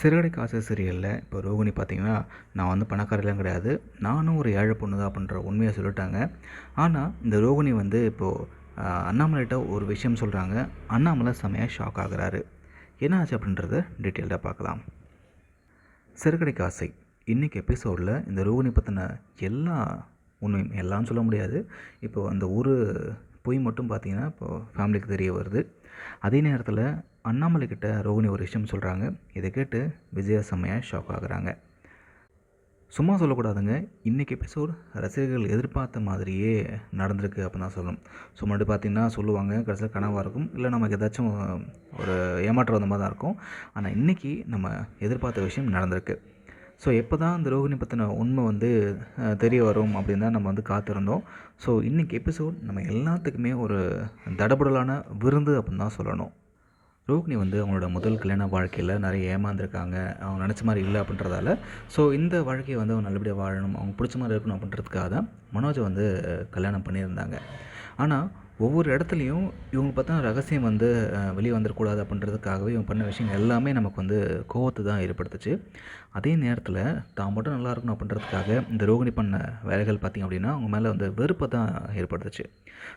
சிறுகடை காசு சீரியலில் இப்போ ரோகிணி பார்த்தீங்கன்னா நான் வந்து பணக்காரெல்லாம் கிடையாது. நானும் ஒரு ஏழை பொண்ணு தான் அப்படின்ற உண்மையை சொல்லிட்டாங்க. ஆனால் இந்த ரோகிணி வந்து இப்போது அண்ணாமலைகிட்ட ஒரு விஷயம் சொல்கிறாங்க அண்ணாமலை செமையாக ஷாக் ஆகுறாரு. என்ன ஆச்சு அப்படின்றத டீட்டெயில்டாக பார்க்கலாம். சிறுகடை காசை இன்றைக்கி எபிசோடில் இந்த ரோகிணி பற்றின எல்லா உண்மையும் எல்லாம் சொல்ல முடியாது. இப்போ அந்த ஒரு பொய் மட்டும் பார்த்தீங்கன்னா இப்போது ஃபேமிலிக்கு தெரிய வருது. அதே நேரத்தில் அண்ணாமலை கிட்ட ரோகிணி ஒரு விஷயம் சொல்கிறாங்க இதை கேட்டு விஜயா செம்மையாக ஷாக் ஆகுறாங்க. சும்மா சொல்லக்கூடாதுங்க. இன்றைக்கி எபிசோட் ரசிகர்கள் எதிர்பார்த்த மாதிரியே நடந்திருக்கு அப்படின்னு தான் சொல்லணும். ஸோ முன்னாடி பார்த்தீங்கன்னா சொல்லுவாங்க கடைசியில் கனவாக இருக்கும். இல்லை நமக்கு ஏதாச்சும் ஒரு ஏமாற்றம் வந்த மாதிரி தான் இருக்கும். ஆனால் இன்றைக்கி நம்ம எதிர்பார்த்த விஷயம் நடந்திருக்கு. ஸோ எப்போ தான் இந்த ரோகிணி பற்றின உண்மை வந்து தெரிய வரும் அப்படின்னு தான் நம்ம வந்து காத்திருந்தோம். ஸோ இன்றைக்கி எபிசோட் நம்ம எல்லாத்துக்குமே ஒரு தடபுடலான விருந்து அப்படின்னு தான் சொல்லணும். ரோகிணி வந்து அவங்களோட முதல் கல்யாண வாழ்க்கையில் நிறைய ஏமாந்துருக்காங்க. அவங்க நினச்ச மாதிரி இல்லை அப்படின்றதால. ஸோ இந்த வாழ்க்கையை வந்து அவங்க நல்லபடியாக வாழணும் அவங்க பிடிச்ச மாதிரி இருக்கணும் அப்படின்றதுக்காக தான் மனோஜை வந்து கல்யாணம் பண்ணியிருந்தாங்க. ஆனால் ஒவ்வொரு இடத்துலையும் இவங்க பார்த்தா ரகசியம் வந்து வெளியே வந்துடக்கூடாது அப்படின்றதுக்காகவே இவங்க பண்ண விஷயங்கள் எல்லாமே நமக்கு வந்து கோவத்தை தான் ஏற்படுத்துச்சு. அதே நேரத்தில் தான் மட்டும் நல்லா இருக்கணும் அப்படின்றதுக்காக இந்த ரோகிணி பண்ண வேலைகள் பார்த்திங்க அப்படின்னா அவங்க மேலே வந்து வெறுப்பை தான் ஏற்படுத்துச்சு.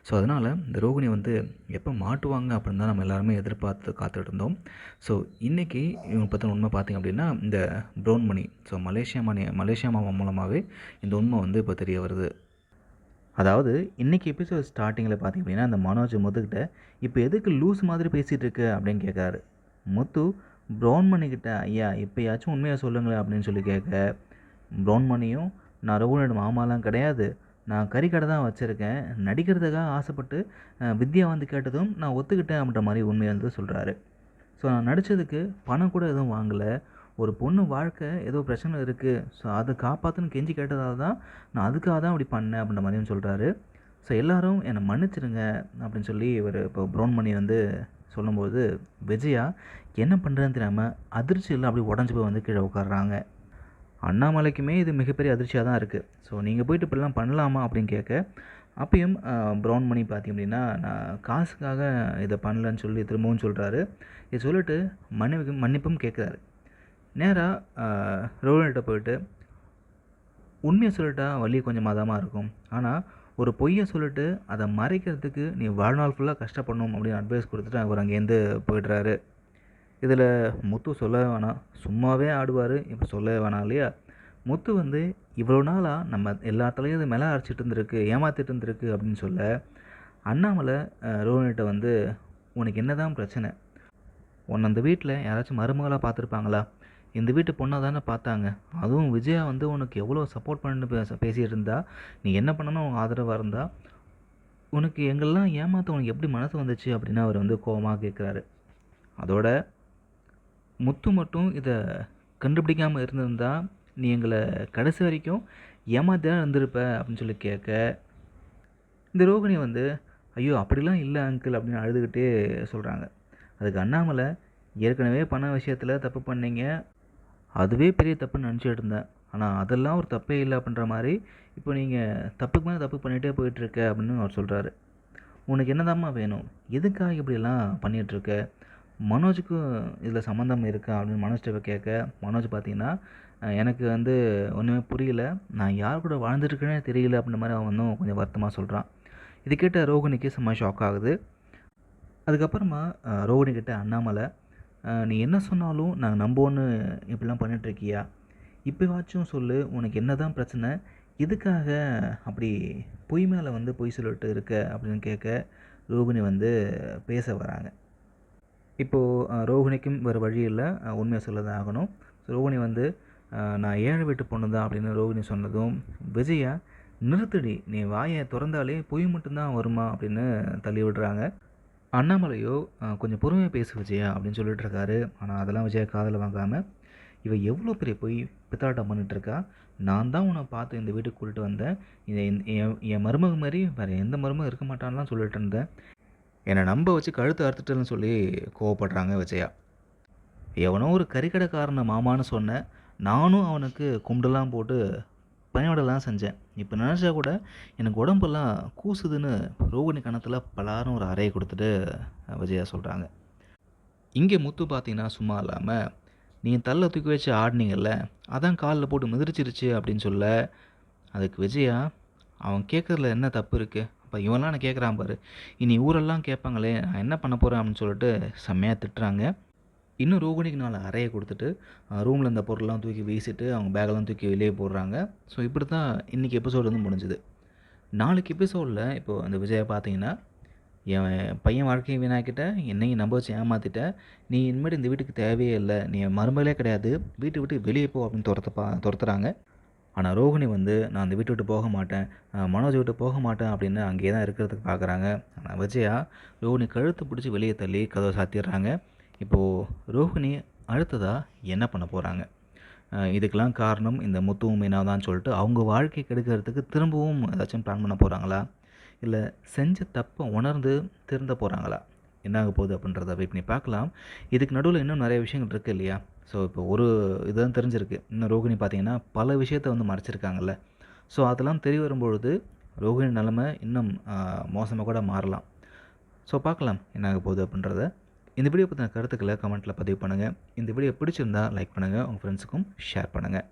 ஸோ அதனால் இந்த ரோகிணி வந்து எப்போ மாட்டுவாங்க அப்படின்னு தான் நம்ம எல்லாருமே எதிர்பார்த்து காத்துட்டு இருந்தோம் ஸோ இன்றைக்கி இவங்க பற்றின உண்மை பார்த்திங்க அப்படின்னா இந்த brown money so Malaysia money Malaysia மாமா மூலமாகவே இந்த உண்மை வந்து இப்போ தெரிய வருது. அதாவது இன்றைக்கி எபிசோட் ஸ்டார்டிங்கில் பார்த்திங்க அப்படின்னா அந்த மனோஜ் முத்துக்கிட்ட இப்போ எதுக்கு லூஸ் மாதிரி பேசிகிட்டு இருக்கு? அப்படின்னு கேட்குறாரு முத்து ப்ரௌன் மணிக்கிட்ட ஐயா இப்போயாச்சும் உண்மையாக சொல்லுங்களேன் அப்படின்னு சொல்லி கேட்க ப்ரௌன் மணியும் நான் ரகுனோட மாமாலாம் கிடையாது. நான் கறிக்கடை தான் வச்சுருக்கேன். நடிக்கிறதுக்காக ஆசைப்பட்டு வித்யா வந்து கேட்டதும் நான் ஒத்துக்கிட்டேன் அப்படின்ற மாதிரி உண்மையை வந்து சொல்கிறாரு ஸோ நான் நடித்ததுக்கு பணம் கூட எதுவும் வாங்கலை. ஒரு பொண்ணு வாழ்க்கை ஏதோ பிரச்சனை இருக்குது ஸோ அதை காப்பாற்றுன்னு கெஞ்சி கேட்டதாக தான் நான் அதுக்காக தான் அப்படி பண்ணேன் அப்படின்ற மாதிரியும் சொல்கிறாரு ஸோ எல்லாரும் என்னை மன்னிச்சிடுங்க அப்படின்னு சொல்லி இவர் இப்போ ப்ரௌன் மணி வந்து சொல்லும்போது விஜயா என்ன பண்ணுறதுன்னு தெரியாமல் அதிர்ச்சியில் அப்படி உடஞ்சி போய் வந்து கீழே உட்காடுறாங்க அண்ணாமலைக்குமே இது மிகப்பெரிய அதிர்ச்சியாக தான் இருக்குது ஸோ நீங்கள் போயிட்டு இப்படிலாம் பண்ணலாமா? அப்படின்னு கேட்க அப்பயும் ப்ரௌன் மணி பார்த்தீங்க அப்படின்னா நான் காசுக்காக இதை பண்ணலன்னு சொல்லி திரும்பவும் சொல்கிறாரு இதை சொல்லிட்டு மன்னிப்பு மன்னிப்பும் கேட்குறாரு. நேராக ரோஹன்கிட்ட போயிட்டு உண்மையை சொல்லிட்டா வலி கொஞ்சம் மதமாக இருக்கும். ஆனால் ஒரு பொய்யை சொல்லிட்டு அதை மறைக்கிறதுக்கு நீ வாழ்நாள் ஃபுல்லாக கஷ்டப்படணும் அப்படின்னு அட்வைஸ் கொடுத்துட்டு அவர் அங்கேருந்து போயிடுறாரு. இதில் முத்து சொல்ல வேணாம். சும்மாவே ஆடுவார். இப்போ சொல்ல வேணாம் இல்லையா? முத்து வந்து இவ்வளோ நாளாக நம்ம எல்லாத்துலேயும் இது மேலே அரைச்சிட்டு இருந்திருக்கு ஏமாத்திட்டு இருந்திருக்கு அப்படின்னு சொல்ல அண்ணாமலை ரோஹன்கிட்ட வந்து உனக்கு என்ன தான் பிரச்சனை? உன்னை அந்த வீட்டில் யாராச்சும் மருமகளாக பார்த்துருப்பாங்களா? இந்த வீட்டு பொண்ணாக தானே பார்த்தாங்க. அதுவும் விஜயா வந்து உனக்கு எவ்வளோ சப்போர்ட் பண்ணு பேச பேசிகிட்டு நீ என்ன பண்ணணும் அவங்க ஆதரவாக இருந்தா உனக்கு எங்கெல்லாம் ஏமாற்ற உனக்கு எப்படி மனசு வந்துச்சு அப்படின்னு அவர் வந்து கோபமாக கேட்குறாரு அதோட முத்து மட்டும் இதை கண்டுபிடிக்காமல் இருந்திருந்தா நீ எங்களை கடைசி வரைக்கும் ஏமாத்தி இருந்திருப்ப அப்படின்னு சொல்லி கேட்க இந்த ரோகிணி வந்து ஐயோ அப்படிலாம் இல்லை அங்கிள் அப்படின்னு அழுதுகிட்டே சொல்கிறாங்க அதுக்கு அண்ணாமலை ஏற்கனவே பண விஷயத்தில் தப்பு பண்ணீங்க அதுவே பெரிய தப்புன்னு நினச்சிட்டு இருந்தேன். ஆனால் அதெல்லாம் ஒரு தப்பே இல்லை அப்படின்ற மாதிரி இப்போ நீங்கள் தப்புக்கு மேலே தப்பு பண்ணிகிட்டே போயிட்டுருக்க அப்படின்னு அவர் சொல்கிறாரு உனக்கு என்னதாம்மா வேணும்? எதுக்காக இப்படியெல்லாம் பண்ணிகிட்ருக்க மனோஜுக்கும் இதில் சம்மந்தம் இருக்கா அப்படின்னு மனோஜ்கிட்ட கேட்க மனோஜ் பார்த்தீங்கன்னா எனக்கு வந்து ஒன்றுமே புரியல. நான் யார் கூட வாழ்ந்துட்டுருக்கேனே தெரியல அப்படின்ற மாதிரி அவன் வந்து கொஞ்சம் வருத்தமாக சொல்கிறான் இது கேட்ட ரோகிணிக்கு செம்ம ஷாக் ஆகுது. அதுக்கப்புறமா ரோகிணி கிட்ட அண்ணாமலை நீ என்ன சொன்னாலும் நாங்கள் நம்போன்னு இப்படிலாம் பண்ணிகிட்ருக்கியா இப்போவாச்சும் சொல்லு உனக்கு என்ன தான் பிரச்சனை? எதுக்காக அப்படி பொய் மேலே வந்து பொய் சொல்லிட்டு இருக்க? அப்படின்னு கேட்க ரோகிணி வந்து பேச வராங்க. இப்போது ரோகிணிக்கும் வேறு வழி இல்லை. உண்மையை சொல்ல தான் ஆகணும். ஸோ ரோகிணி வந்து நான் ஏழை வீட்டு பொண்ணு தான் அப்படின்னு ரோகிணி சொன்னதும் விஜயா நிறுத்தடி. நீ வாயை திறந்தாலே பொய் மட்டும்தான் வருமா? அப்படின்னு தள்ளி விடுறாங்க. அண்ணாமலையோ கொஞ்சம் பொறுமையாக பேசு விஜயா அப்படின்னு சொல்லிட்டு இருக்காரு ஆனால் அதெல்லாம் விஜயா காதில் வாங்காமல் இவ எவ்வளோ பெரிய போய் பித்தாட்டம் பண்ணிட்டு இருக்கா நான் தான் உன்னை பார்த்து இந்த வீட்டுக்கு கூட்டிட்டு வந்தேன். இதை என் என் என் மருமக மாதிரி வேறு எந்த மருமகம் இருக்க மாட்டான்லாம் சொல்லிட்டு இருந்தேன். என்னை நம்ப வச்சு கழுத்து அறுத்துட்டேன்னு சொல்லி கோவப்படுறாங்க விஜயா. எவனோ ஒரு கறிக்கடைக்காரனை மாமான்னு சொன்னேன். நானும் அவனுக்கு கும்பிடலாம் போட்டு பணியோடலாம் செஞ்சேன். இப்போ நினச்சா கூட எனக்கு உடம்பெல்லாம் கூசுதுன்னு ரோகிணி கணத்தில் பலாரும் ஒரு அறையை கொடுத்துட்டு விஜயா சொல்கிறாங்க இங்கே முத்து பார்த்தீங்கன்னா சும்மா இல்லாமல் நீங்கள் தள்ள தூக்கி வச்சு ஆடினீங்கல்ல அதான் காலில் போட்டு மிதிரிச்சிருச்சு அப்படின்னு சொல்ல அதுக்கு விஜயா அவன் கேட்குறதுல என்ன தப்பு இருக்குது அப்போ இவன்லாம் நான் கேட்குறான் பாரு. இனி ஊரெல்லாம் கேட்பாங்களே நான் என்ன பண்ண போகிறேன் அப்படின்னு சொல்லிட்டு செம்மையாக திட்டுறாங்க. இன்னும் ரோகிணிக்கு நாலு அறையை கொடுத்துட்டு ரூமில் இந்த பொருள்லாம் தூக்கி வீசிட்டு அவங்க பேக்கெல்லாம் தூக்கி வெளியே போடுறாங்க. ஸோ இப்படி தான் இன்றைக்கி எபிசோடு வந்து முடிஞ்சுது. நாளைக்கு எபிசோடில் இப்போது அந்த விஜயை பார்த்தீங்கன்னா என் பையன் வாழ்க்கையை வீணாக்கிட்ட என்னையும் நம்ப வச்சு ஏமாற்றிட்ட நீ இனிமேல் இந்த வீட்டுக்கு தேவையே இல்லை நீ என் மருமகளே கிடையாது வீட்டை விட்டு வெளியே போ அப்படின்னு துரத்தப்பா துரத்துறாங்க. ஆனால் ரோகிணி வந்து நான் அந்த வீட்டை விட்டு போக மாட்டேன் மனோஜ் மனோஜை விட்டு போக மாட்டேன் அப்படின்னு அங்கேயே தான் இருக்கிறதுக்கு பார்க்குறாங்க. ஆனால் விஜயா ரோகிணி கழுத்தை பிடிச்சி வெளியே தள்ளி கதவை சாத்திடுறாங்க. இப்போது ரோகிணி அடுத்ததாக என்ன பண்ண போகிறாங்க இதுக்கெல்லாம் காரணம் இந்த முத்துவும் மீனா தான் சொல்லிட்டு அவங்க வாழ்க்கை கெடுக்கிறதுக்கு திரும்பவும் ஏதாச்சும் பிளான் பண்ண போகிறாங்களா இல்லை செஞ்ச தப்பை உணர்ந்து திருந்த போகிறாங்களா என்னாக போகுது அப்படின்றத வெயிட் பண்ணி பார்க்கலாம். இதுக்கு நடுவில் இன்னும் நிறைய விஷயங்கள் இருக்குது இல்லையா? ஸோ இப்போ ஒரு இதுதான் தெரிஞ்சிருக்கு. இன்னும் ரோகிணி பார்த்தீங்கன்னா பல விஷயத்தை வந்து மறைச்சிருக்காங்கல்ல. ஸோ அதெல்லாம் தெரிய வரும்பொழுது ரோகிணி நிலமை இன்னும் மோசமாக கூட மாறலாம். ஸோ பார்க்கலாம் என்னாக போகுது அப்படின்றத. இந்த வீடியோ பற்றின கருத்துக்களை கமெண்ட்டில் பதிவு பண்ணுங்கள் இந்த வீடியோ பிடிச்சிருந்தா லைக் பண்ணுங்கள் உங்கள் ஃப்ரெண்ட்ஸுக்கும் ஷேர் பண்ணுங்கள்